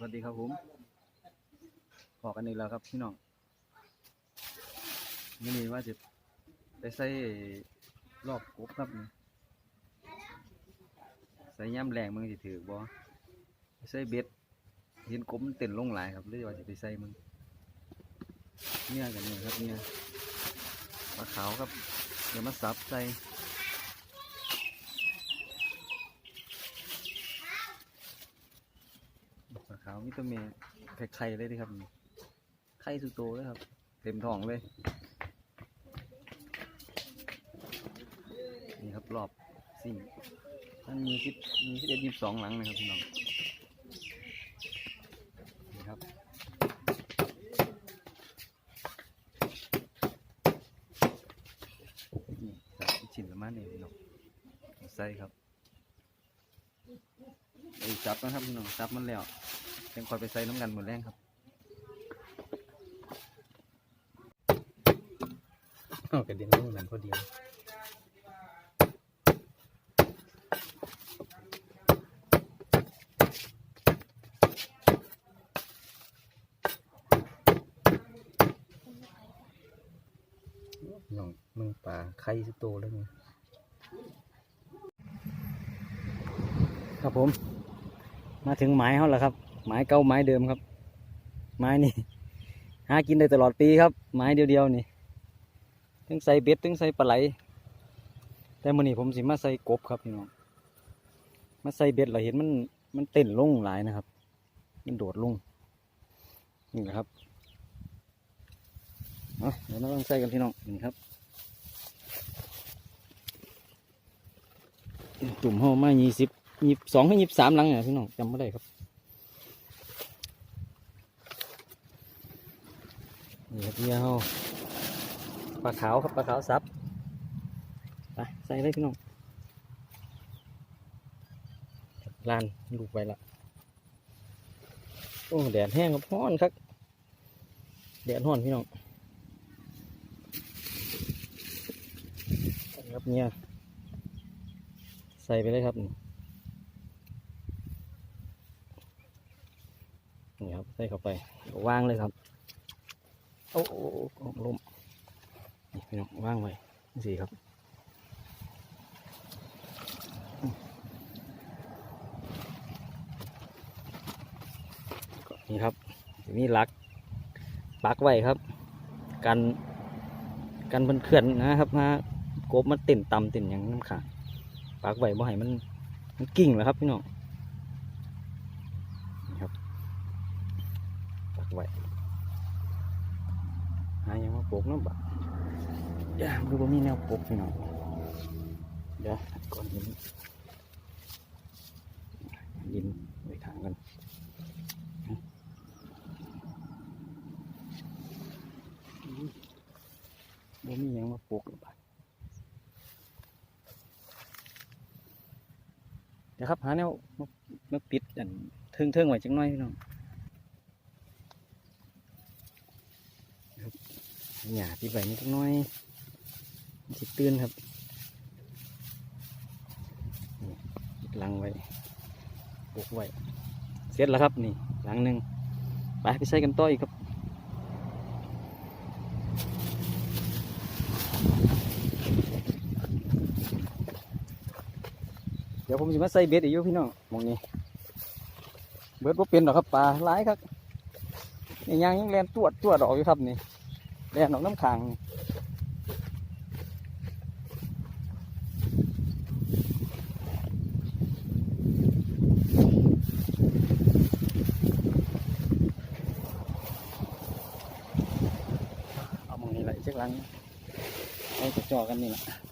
สวัสดีครับผมพอกันอีกแล้วครับพี่น้องมื่นี้ว่าจะไปใส่รอบกบครับนี่ใส่ย่ำแรงมึงจะถือบ่ใส่เบ็ดเห็นกบมันเต้นลงหลายครับเลยว่าจะไปใส่มึงเนี่ยกันเนี่ยครับเนี่ยปลาขาวครับเดี๋ยวมาสับใส่ ปลาขาว มิตรเมียไข่ไข่เลยดิครับไข่สุดโตเลยครับ เต็มท้องเลย นี่ครับรอบสี่มันมีสิบมีสิบเอ็ดยี่สิบสองหลังนะครับพี่น้องนี่ครับนี่สามชิ้นละมันนี่พี่น้องใส่ครับไอ้จับนะครับพี่น้องจับมันแล้วังคอยไปใส่น้ำกันหมดแรงครับเอากระเด็นลงกันพอดีน้องมึงป่าไข่สุดโตแล้วไงครับผม มาถึงไม้เขาแล้วครับ ไม้เก่าไม้เดิมครับ ไม้นี่หากินได้ตลอดปีครับ ไม้เดียวๆนี่ทั้งใส่เบ็ดทั้งใส่ปลาไหล แต่มื่อนี้ผมสิมาใส่กบครับพี่น้องมาใส่เบ็ดเราเห็นมันมันเต้นลงหลายนะครับ มันโดดลงนี่แหละครับเดี๋ยวเราลองใส่กันพี่น้องนี่ครับจุ่มห่อมายี่สิบยี่สองให้ยี่สามลังเนี่ยพี่น้องจำไม่ได้ครับ นี่ครับเนี่ยห่อปลาขาวครับปลาขาวซับไปใส่เลยพี่น้องลานลูกไปละโอ้แดดแห้งครับร้อนครับแดดร้อนพี่น้องครับเนี่ยใส่ไปเลยครับนี่นี่ครับใส่เข้าไปวางเลยครับ โอ้โอ้โอ้ลมนี่พี่น้องว่างไว้สิครับนี่ครับมีหลักปักไว้ครับกันกันเพิ่นเคลื่อนนะครับมากบมันเต้นต่ำเต้นอย่างน้ำขาปากไว้บ่ให้มันมันกิ่งแล้วครับพี่น้องนี่ครับปากไว้หายังมา ปกเน้ำบะอย่าดูว่ามีแนวปกพี่น้องเดี๋ยวก่อนหินดินไว้ทางกันบ่มีหยังมาปกหรอกบัดเดี๋ยวครับหาแนวมาปิดอันเทิงเทิงๆไว้จังหน่อยพี่น้องครับ หญ้าที่ใบนี้จังหน่อยสิตื่นครับหลังไว้ปลูกไว้ เสร็จแล้วครับนี่หลังหนึ่งไปไปใส่กันต่ออีกครับเดี๋ยวผมจะมาใส่เบ็ดอีกอยู่พี่น้องมองนี้ เบ็ดบ่เป็นหรอครับปลาหลายครับนี่ยางยังแลนตรวจตรวจออกอยู่ครับนี่ แลนออกน้ำขังเอามองนี้แหละเช็คลังเอาจะจอกันนี่แหละ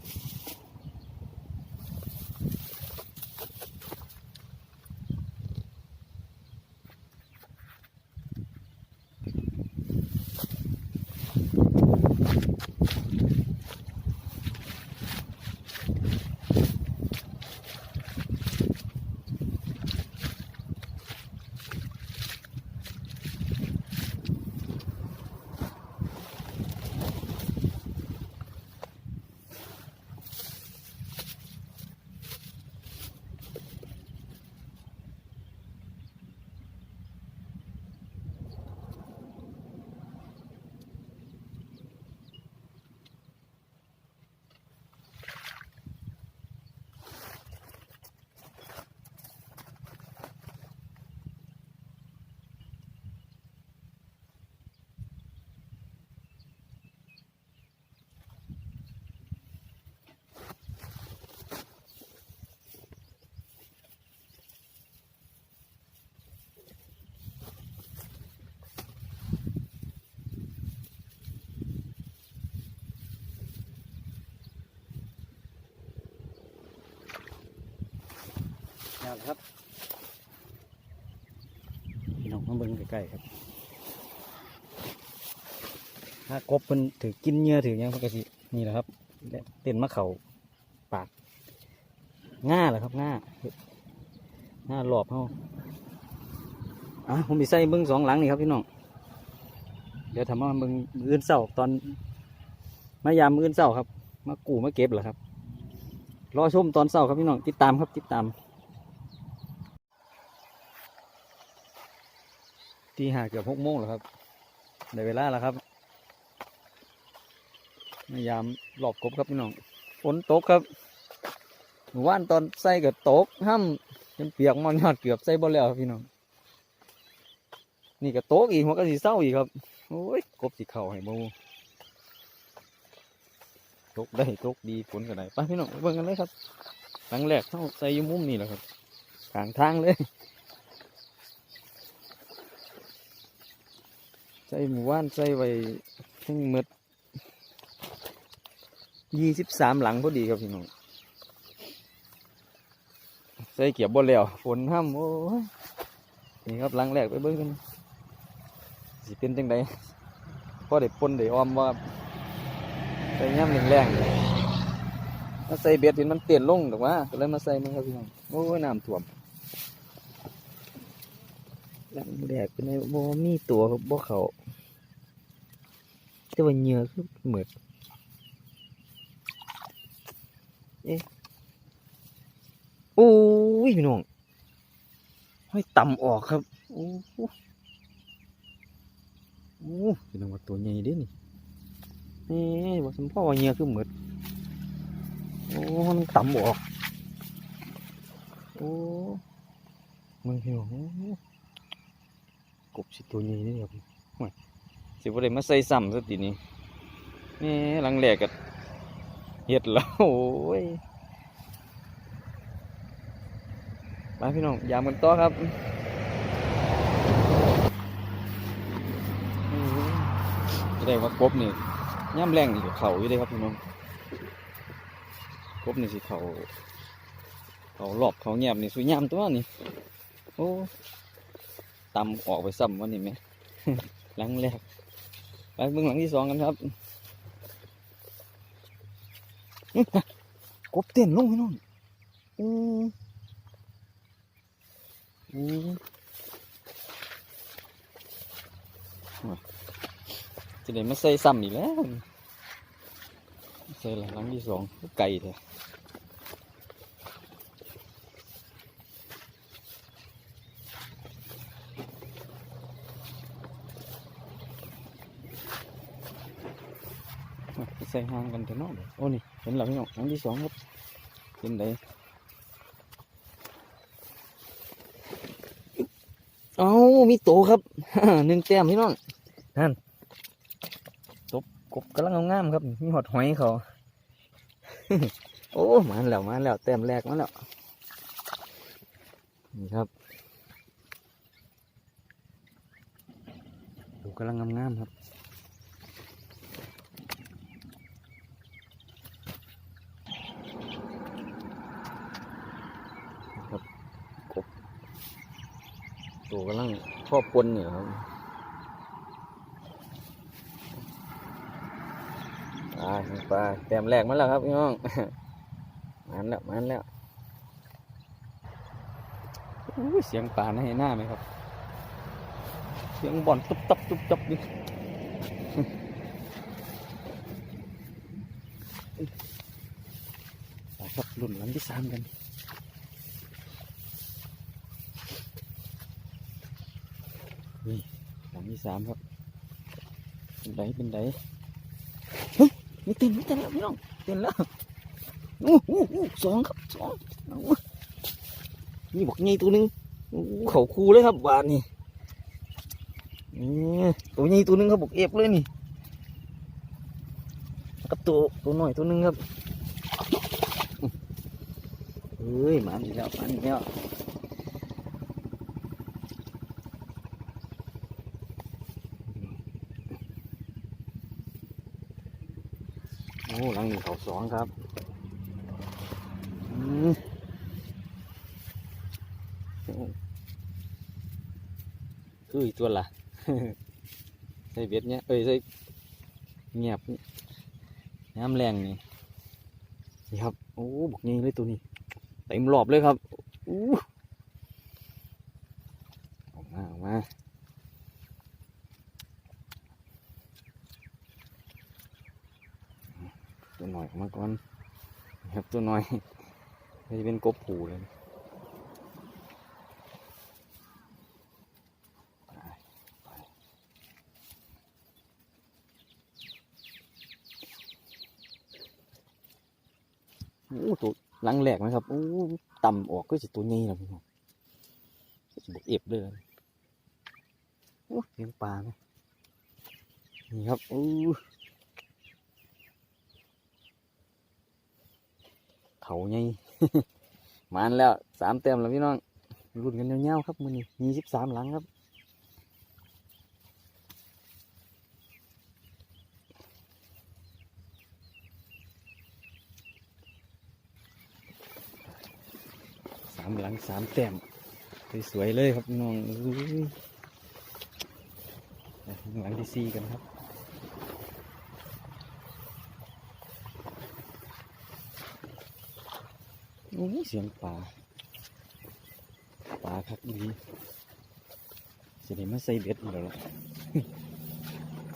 ครับน้องมาเบิ้งใกล้ๆครับถ้ากบเพิ่นถือกินเนื้อถือยังปกตินี่แหละครับเต้นมะเขาปากง่าเหรอครับง่าง่าหลอบเขาอะผมมีใส่เบิ้งสองหลังนี่ครับพี่น้องเดี๋ยวทำว่าเบิ้งอื่นเศร้าตอนมายามอื่นเศร้าครับ มากู่มาเก็บเหรอครับรอชมตอนเศร้าครับพี่น้องติดตามครับติดตาม ตีห้าเกือบหกโมงแล้วครับได้เวลาแล้วครับพยายามหลอบกบครับพี่น้องฝนตกครับเมื่านตอนใส่ก็ตกห้ำจนเปียกมันยอดเกือบใส่บ่แล้วครับพี่น้องนี่ก็ตกอีกหัวก็สีเศร้าอีกครับโอ้ยกบสีเข่าให้บูตกได้ตกดีฝนก็ได้ไปพี่น้องเบิ่งกันเลยครับครั้งแรกเข้าใส่ยมุมนี่แหละครับกลางทางเลย ใส่หมู่บ้านใส่ไว้ทั้งหมดยี่สิบสามหลังพอดีครับพี่น้องใส่เกียบบนแล้วฝนห้ามโอ้ยนี่ครับหลังแรกไปเบิ้งกันสิเป็นจังไดพอได้ปนได้ออมว่าใส่ย่ำแรงๆมาใส่เบ็ดเห็นมันเปลี่ยนลงแต่ว่าก็เลยมาใส่มันครับพี่น้องโอ้ยน้ำท่วม ลังแรกเป็นบ่มีตัวครับบ่เขาแต่ว่าเหงื่อคือเหมือดเอ๊ะโอ้ยพี่น้องห้อยต่ำออกครับโอ้โหโอ้พี่น้องว่าตัวใหญ่เด้นี่นี่บอกสมพ่อว่าเหงียคือเหมือดโอ้มันต่ำออกโอ้มึงพี่น้อง กบสิตัวใหญ่เด้ครับสิบ่ได้มาใส่ซ้ำสักทีนี้นี่หลังแรกก็เฮ็ดแล้วโอ้ยไปพี่น้องยามกันต่อครับจะได้ว่ากบนี่ย่ำแรงนี่ก็เขาอยู่เลยครับพี่น้องกบนี่สิเขาเขาหลอบเขาแงบนี่สุยามตัวนี่โอ้ ตำออกไปซ้ำวันนี้ไหมหลังแรกไปเบื้องหลังที่สองกันครับกบเต้นลงพี่น้องอืออืมจะได้มาใส่ซ้ำอีกแล้วใส่หลังที่สองไก่เถอะ ส่ห่างกันเถอะเนาะโอ้นี่เห็นหลังพี่น้องหลังที่สองครับเห็นไดเอามีโตครับหนึ่งแต้มพี่น้องนั่นตบกบกำลังงามๆครับมีหอดหอยเขาโอ้มาแล้วมาแล้วแต้มแรกมาแล้วนี่ครับดูกำลังงามๆครับครับกบ ตัว กำลังครอบคนเนี่ยครับปลาปลาแต้มแรกมาแล้วครับพี่น้องมันแล้วมันแล้วเสียงปลาในหน้าไหมครับ เสียงบอลตุ๊บตับตุ๊บตับดิไปครับรุ่นหลังที่สามกัน หลัง ที่สามครับเป็นไดเป็นไดเฮ้ยมีเต้นไมีเต้นแล้วพี่น้องเต้นแล้วโอู้หูอู้สองครับสองนี่บอกใหญ่ตัวนึงเขาคูเลยครับบาทนี่นี่ตัวใหญ่ตัวนึงครับบอกเอฟเลยนี่กับตัวตัวหน่อยตัวนึงครับเฮ้ยมาอีกแล้วมาอีกแล้ว โอ้หลังนี้ เขาสองครับอืมโอ้คือคืออีตัวละใส่เบ็ดเนี้ยเอ้ยใส่เงียบน้ำแรงนี่นี่ครับโอ้บอกงี้เลยตัวนี้เต็มรอบเลยครับอู้อกมาออกมาตัวหน่อยออก มันครับตัวน่อยนี่จะเป็นกบผูเลยโอ้ตัวหลังแหลกนะครับโอ้ต่ำออกก็จะตัวนี้นะพี่น้องก็จะบกเอฟเลยโอ้เลี้ยงปลาไหมนี่ครับโอ้ เขาไงมานแล้วสามเต็มแล้วพี่น้องรุ่นกันยาวๆครับมือนี้มีสิบสามหลังครับสามหลังสามแต้มสวยๆเลยครับน้องหลังที่สี่กันครับ โอ้ยเสียงป่าป่าครับดีจะได้มาใส่เบ็ดแล้วล่ะ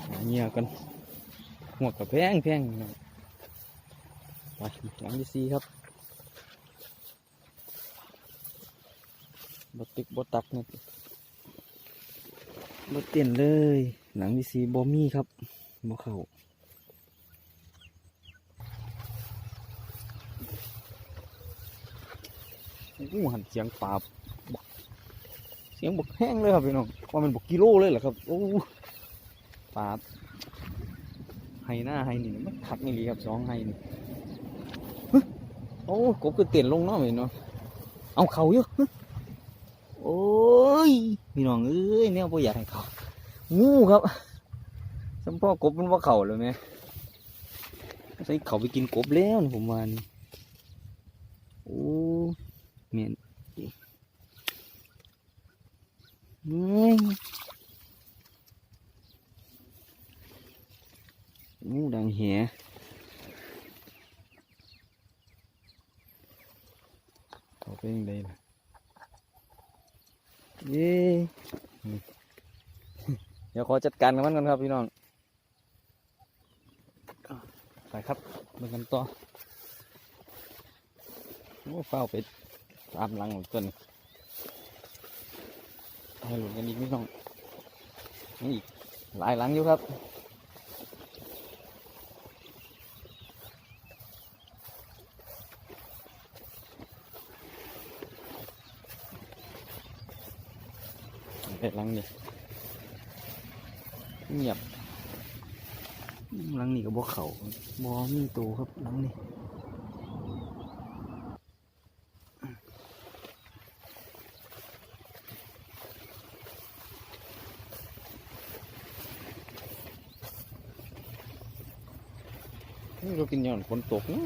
หาเงียกันหัวกับแพงแพงนะไปหลังที่สี่ครับบติกบตักนะบเตียนเลยหนังดีซีบอมี่ครับบอเข่า อู้หันเสียงปลาบักเสียงบกแห้งเลยครับพี่น้องว่ามันบกกิโลเลยเหรอครับโอ้ปลาไฮหน้าไฮนี่มันขักนี่ลีครับสองไฮนี่โอ้กบคือเตียนลงเนาะเห็นเนาะเอาเขาเยอะโอ้ยพี่น้องเอ้ยเนี่ยพ่อยากให้เขางูครับสมพ่อกบมันว่าเขาเลยไหมใส่เขาไปกินกบแล้วผมว่านี่โอ้ เมียนเฮ้ยงูดังเหียเขาเป็นยังไงล่ะเย้อืมเดี๋ยวขอจัดการกับมันก่อนครับพี่น้อง ไปครับมากันต่อโอ้เฝ้าไป ตามหลังของต้นให้หลุดกันอีกพี่น้องนี่อีกหลายหลังอยู่ครับไปหลังนี่เงียบหลังนี่ก็บ่เขาบ่มีตัวครับหลังนี่ เรากินย้อนฝนตกนะ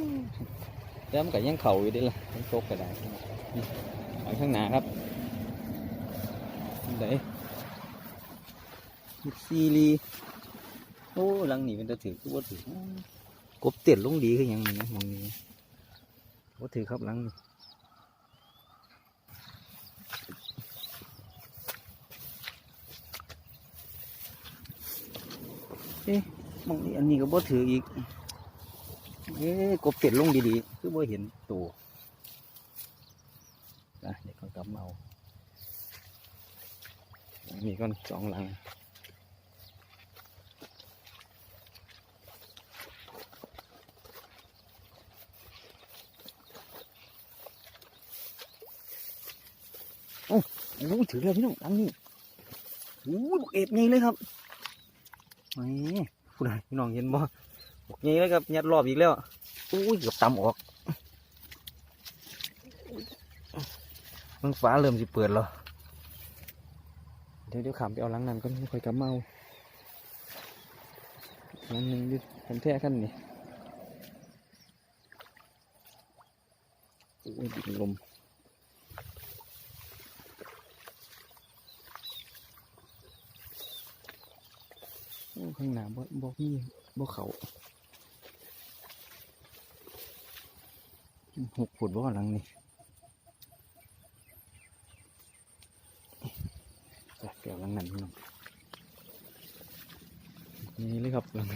แต่มันก็ยังเข่าอยู่ด้ล่ะฝนตกก็ได้ไปข้างหน้าครับไหนซีรีโอ้หลังนี้มันจะถือก็ว่าถือกบเตียนลงดีคือยังนี่นะมองนี้ว่าถือครับหลังนี้เอ๊ะมองนี้อันนี้ก็บ่ถืออีก เอ๊กบเตียนลงดีๆ คือบ่เห็นตัวนะเดี๋ยวเขากลับมาเอาอันนี้ก็สองหลังโอ้โหถือเลยพี่น้องอันนี้โอ้ยบอกเอฟไงเลยครับแหมพูดอะไรพี่น้องเห็นบ่ บอกไงเลยครับยัดรอบอีกแล้วโอ้ยเกือบตำออกมันฟ้าเริ่มสิเปิดแล้วเดี๋ยวเดี๋ยวขามไปเอาหลังนั้นก็ไม่ค่อยกลับมาเอาลังนึงอยึดผมแท้ขั้นนี่โอ้ยดิลมข้างหน้าบ่บ่มีบ่เขา หกฟุตบ่หลังนี่จ้ะเกี่ยวหลังนั้นพี่น้องนี่เลยครับหลัง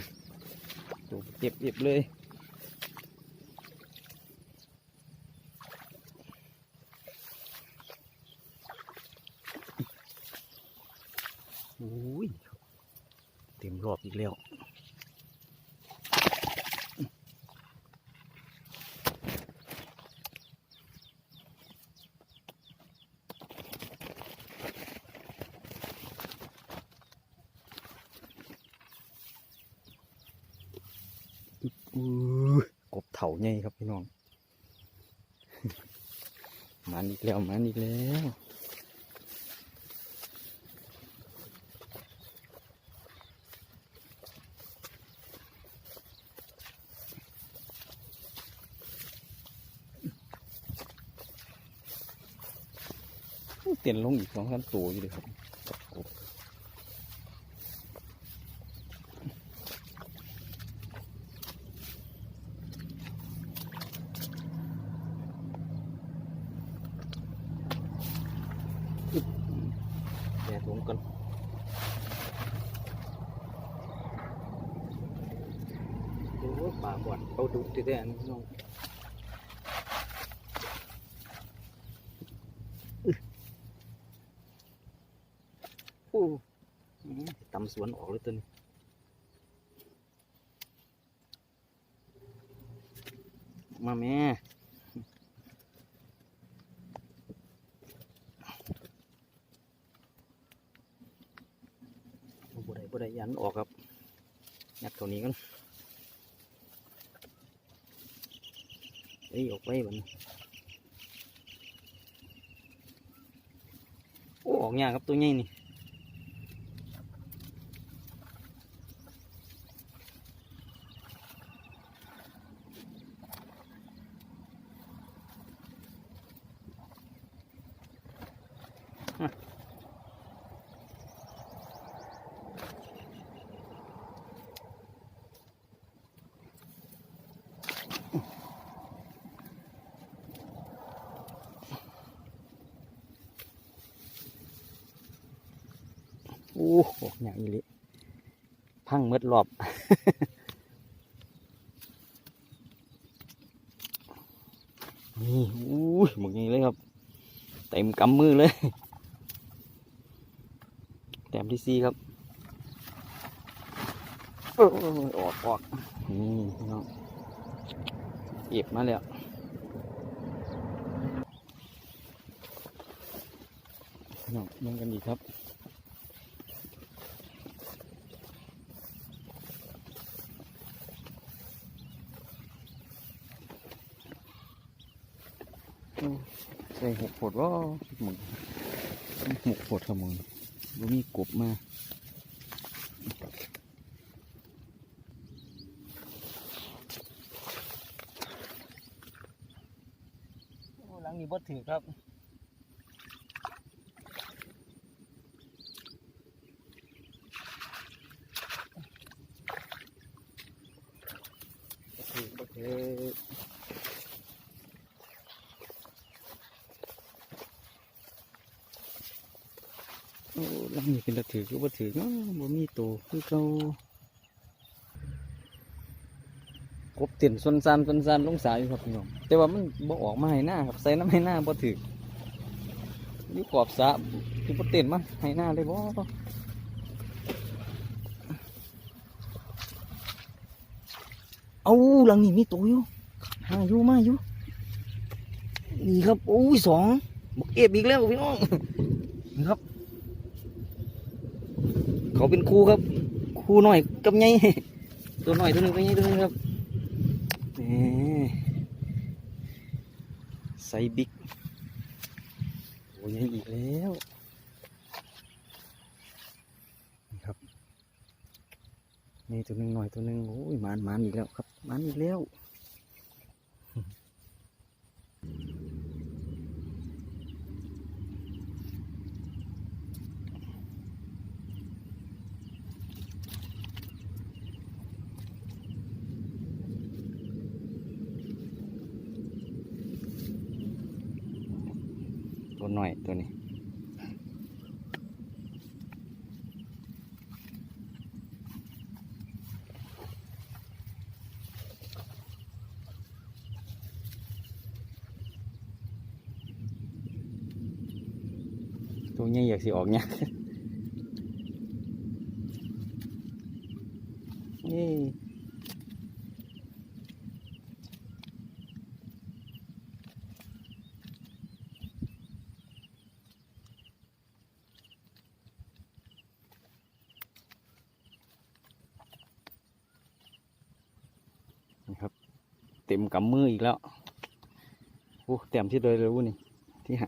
ตัวเจ็บเจ็บเลยโอ้ยเต็มรอบอีกแล้ว อู้กบเถาใหญ่ครับพี่น้อง มัน อีกแล้วมันอีกแล้ว เตียนลงอีกสองสามตัวอยู่เลยครับแดดลงกันโอ้ป่าบ่ อนเอาดุติดแดนน้องโอ้อื้อตำสวนออกเลยตัวนี้มาแม่บ่ได้บ่ได้ยันออกครับยัดตัวนี้กัน เอ้ยออกไปบัดนโอ้ออกยากครับตัวใหญ่นี่ โอ้ออกยากอีลิพังเมดรอบนี่อู้หมกนี้เลยครับ เต็มกำมือเลย แต้มที่สี่ครับอออกออกนี่พี่น้องเก็บมาแล้วพี่น้องยังกันอีครับ ใส่หกผดว่ามึงหกผดขมึงบ่มีกบมาหลังนี้บดถือครับถือบ่ถือ โอ้ลำนี้เป็นตะ ถือคือบ่ถือเนาะบ่มีโตวคือเขากบเตียนซนซานซนซานลงสายอยู่ครับพี่น้องแต่ว่ามันบ่ออกมาให้หน้าครับใส่น้ำให้หน้าบ่ถืออยู่ขอบสะที่บ่เตียนมาให้หน้าเลยบ่เอาหลังนี้มีตัวอยู่หาอยู่มาอยู่นี่ครับโอ้ยสองบกเก็บอีกแล้วพี่น้องนี่ครับ เขาเป็นครูครับครูหน่อยกับไงตัวหน่อยตัวหนึงกับไงตัวหนึงครับไซบิ๊กโอ้ยอีกแล้วนะครับนี่ตัวหนึงหน่อยตัวหนึงโอ้ยมานมานอีกแล้วครับมานอีกแล้ว หน่อยตัวนี้ตัวนี้อยากสิออกเนี่ย นี่นะครับ เต็มกำมืออีกแล้วโอ้เต็มที่เลยรู้นี่ที่หา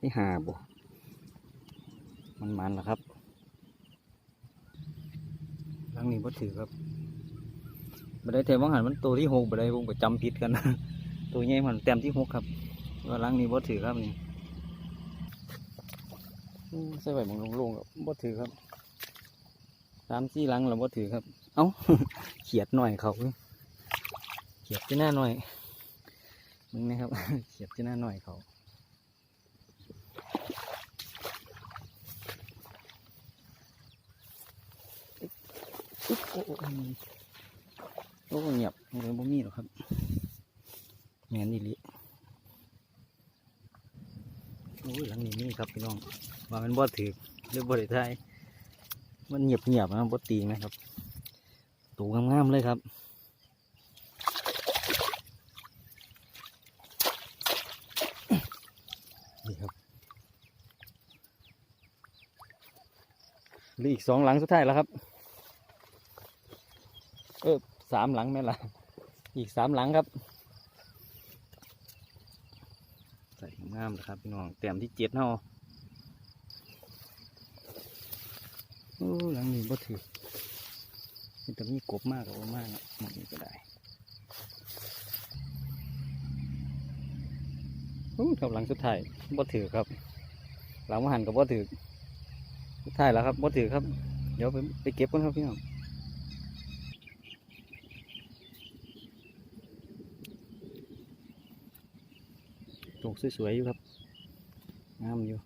ที่หาบ่มันมันแล้วครับครั้งนี้บ่ถือครับบัได้เทวังหันมันตัวที่หกบัได้ผมก็จำผิดกันนะตัวใหญ่มันเต็มที่หกครับว่าลังนี้บ่ถือครับนี่ใส่ไว้หมองลงๆครับบ่ถือครับสามสี่ลังเราบ่ถือครับ เอ้าเขียดหน่อยเขาเขียดที่หน้าหน่อย มึงนะครับ เขียดที่หน้าหน่อยเขาอุ๊บโอ้โอ้โอ้โอ้เงียบเลยบ่มีหรอกครับแมนนี่ลิโอ้ยหลังนี้มีครับพี่น้อง ว่ามันบ่ถือหรือบ่ได้ทายมันเงียบเงียบนะบ่ตีนะครับ ตูงามๆเลยครับนี่ครับเหลืออี กสองหลังสุดท้ายแล้วครับ เออสามหลังแม่นละอีกสามหลังครับ ใส่งามนะครับพี่น้องเต็มที่เจ็ดเนาะโอ้หลังนี้บ่ถือมันจะมีกบมากกับบ่มากนะหมดนี้ก็ได้โอ้ครับหลังสุดท้ายบ่ถือครับ หลังมาหันกับบ่ถือ สุดท้ายแล้วครับบ่ถือครับ เดี๋ยวไปไปเก็บกันครับพี่น้องตกสวยๆอยู่ครับงามอยู่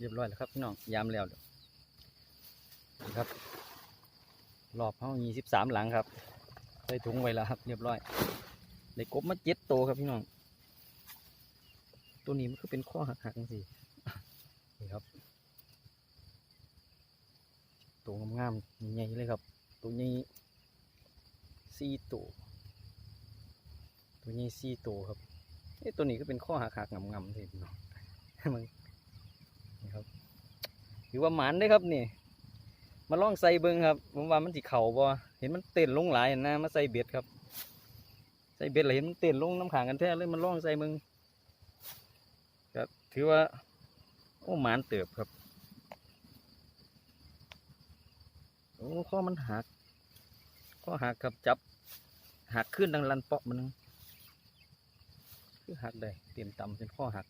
เรียบร้อยแล้วครับพี่น้องยามแล้วนี่ครับรอบเฮายี่สิบสามหลังครับใส่ถุงไว้แล้วครับ เรียบร้อยได้กบมาเจ็ดตัวครับพี่น้อง ตัวนี้มันก็เป็นข้อหักหักสินี่ครับตัวงามๆใหญ่เลยครับ ตัวนี้สี่ตัวตัวนี้สี่ตัวครับเอ้ตัวนี้ก็เป็นข้อหักหักๆงำๆสิพี่น้องมัน นี่ครับถือว่าหมานได้ครับนี่มาล่องใส่เบิ้งครับ ผมว่ามันสิเข่าบ่เห็นมันเต้นลงหลายนะมาใส่เบ็ดครับ ใส่เบ็ดเลยเห็นมันเต้นลงน้ำขางกันแท้เลยมันล่องใส่มึงครับถือว่าโอ้หมานเติบครับโอ้ข้อมันหักข้อหักครับจับหักขึ้นดังลันเปาะมันนึงคือหักได้เต็มต่ำเป็นข้อหัก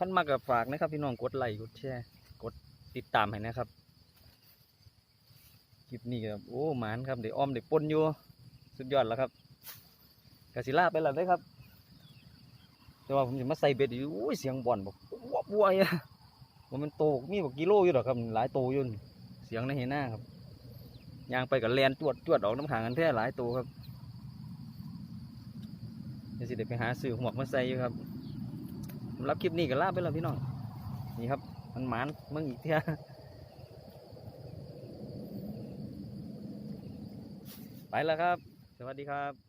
ท่านมากับฝากนะครับพี่น้องกดไลค์กดแชร์กดติดตามให้นะครับคลิปนี้ก็โอ้หมานครับเดี๋ยวอ้อมเดี๋ยวปนอยู่สุดยอดแล้วครับกาสิลาไปแล้วได้ครับ แต่ว่าผมจะมาใส่เบ็ดอยู่โอ้ยเสียงบ่อนบอกวับวัวอะว่ามันโตมีบอกกิโลอยู่หรอครับหลายโตอยู่นเสียงในเห็นหน้าครับยางไปกับแลนจวดจวดออกน้ำขางกันแท้หลายโตครับเดี๋ยวสิเดี๋ยวไปหาซื้อหมวกมาใส่อยู่ครับ สำหรับคลิปนี้ก็ลาไปแล้วพี่น้อง นี่ครับ มันหมานมึงอีกเท่าไปแล้วครับ สวัสดีครับ